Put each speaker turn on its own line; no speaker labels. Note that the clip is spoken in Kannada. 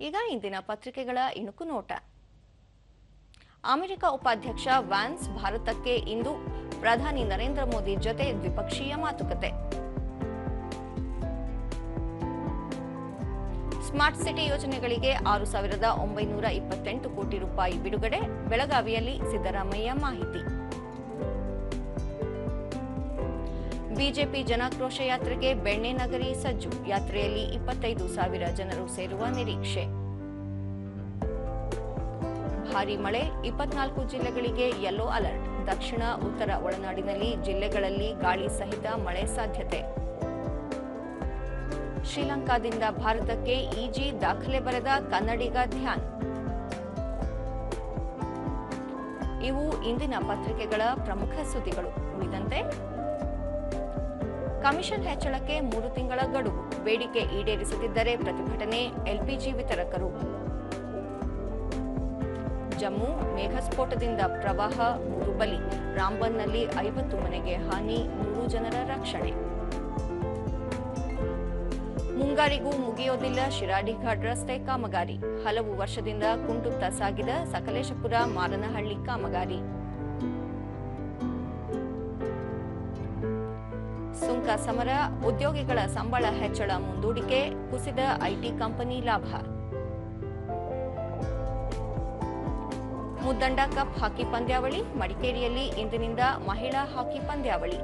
ಈಗ ಇಂದಿನ ಪತ್ರಿಕೆಗಳ ಇಣುಕು ನೋಟ. ಅಮೆರಿಕ ಉಪಾಧ್ಯಕ್ಷ ವ್ಯಾನ್ಸ್ ಭಾರತಕ್ಕೆ ಇಂದು ಪ್ರಧಾನಿ ನರೇಂದ್ರ ಮೋದಿ ಜೊತೆ ದ್ವಿಪಕ್ಷೀಯ ಮಾತುಕತೆ. ಸ್ಮಾರ್ಟ್ ಸಿಟಿ ಯೋಜನೆಗಳಿಗೆ ಆರು ಸಾವಿರದ ಒಂಬೈನೂರ ಇಪ್ಪತ್ತೆಂಟು ಕೋಟಿ ರೂಪಾಯಿ ಬಿಡುಗಡೆ, ಬೆಳಗಾವಿಯಲ್ಲಿ ಸಿದ್ದರಾಮಯ್ಯ ಮಾಹಿತಿ. ಬಿಜೆಪಿ ಜನಾಕ್ರೋಶ ಯಾತ್ರೆಗೆ ಬೆಣ್ಣೆ ನಗರಿ ಸಜ್ಜು. ಯಾತ್ರೆಯಲ್ಲಿ ಇಪ್ಪತ್ತೈದು ಸಾವಿರ ಜನರು ಸೇರುವ ನಿರೀಕ್ಷೆ. ಭಾರಿ ಮಳೆ, ಇಪ್ಪತ್ನಾಲ್ಕು ಜಿಲ್ಲೆಗಳಿಗೆ ಯೆಲ್ಲೋ ಅಲರ್ಟ್ ದಕ್ಷಿಣ, ಉತ್ತರ ಒಳನಾಡಿನಲ್ಲಿ ಜಿಲ್ಲೆಗಳಲ್ಲಿ ಗಾಳಿ ಸಹಿತ ಮಳೆ ಸಾಧ್ಯತೆ. ಶ್ರೀಲಂಕಾದಿಂದ ಭಾರತಕ್ಕೆ ಇಜಿ ದಾಖಲೆ ಬರೆದ ಕನ್ನಡಿಗ ಧ್ಯಾನ್. ಇವು ಇಂದಿನ ಪತ್ರಿಕೆಗಳ ಪ್ರಮುಖ ಸುದ್ದಿಗಳು. ಉಳಿದಂತೆ ಕಮಿಷನ್ ಹೆಚ್ಚಳಕ್ಕೆ ಮೂರು ತಿಂಗಳ ಗಡುವು. ಬೇಡಿಕೆ ಈಡೇರಿಸದಿದ್ದರೆ ಪ್ರತಿಭಟನೆ ಎಲ್ಪಿಜಿ ವಿತರಕರು. ಜಮ್ಮು ಮೇಘಸ್ಫೋಟದಿಂದ ಪ್ರವಾಹ ಮೂರು ಬಲಿ. ರಾಂಬನ್ನಲ್ಲಿ ಐವತ್ತು ಮನೆಗೆ ಹಾನಿ ನೂರು ಜನರ ರಕ್ಷಣೆ. ಮುಂಗಾರಿಗೂ ಮುಗಿಯೋದಿಲ್ಲ ಶಿರಾಡಿಘಾಟ್ ರಸ್ತೆ ಕಾಮಗಾರಿ. ಹಲವು ವರ್ಷದಿಂದ ಕುಂಟುತ್ತ ಸಾಗಿದ ಸಕಲೇಶಪುರ ಮಾರನಹಳ್ಳಿ ಕಾಮಗಾರಿ. ಸುಂಕ ಸಮರ ಉದ್ಯೋಗಿಗಳ ಸಂಬಳ ಹೆಚ್ಚಳ ಮುಂದೂಡಿಕೆ, ಕುಸಿದ ಐಟಿ ಕಂಪನಿ ಲಾಭ. ಮುದ್ದಂಡ ಕಪ್ ಹಾಕಿ ಪಂದ್ಯಾವಳಿ, ಮಡಿಕೇರಿಯಲ್ಲಿ ಇಂದಿನಿಂದ ಮಹಿಳಾ ಹಾಕಿ ಪಂದ್ಯಾವಳಿ.